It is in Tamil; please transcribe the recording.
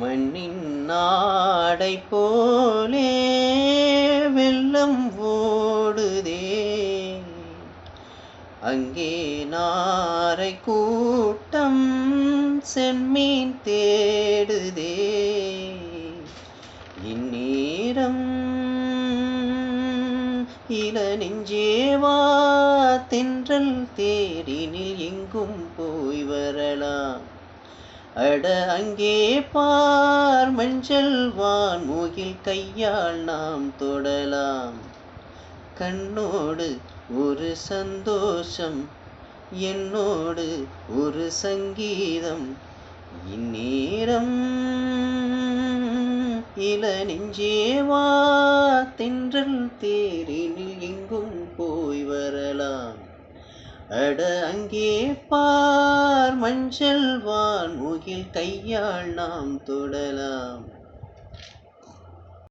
மண்ணின் நாடை போலே வெள்ளம் ஓடுதே. அங்கே நாரை கூட்டம் செம்மீன் தேடுதே. இந்நேரம் இள நெஞ்சேவா தென்றல் தேரினில் எங்கும் போ அட அங்கே பார் மஞ்சள் வான் முகில் கையால் நாம் தொடலாம். கண்ணோடு ஒரு சந்தோஷம் என்னோடு ஒரு சங்கீதம். இந்நேரம் இள நெஞ்சேவா தென்றல் தேரினில் எங்கும் அட அங்கே பார் மஞ்சள் வான் முகில் கையால் நாம் தொடலாம்.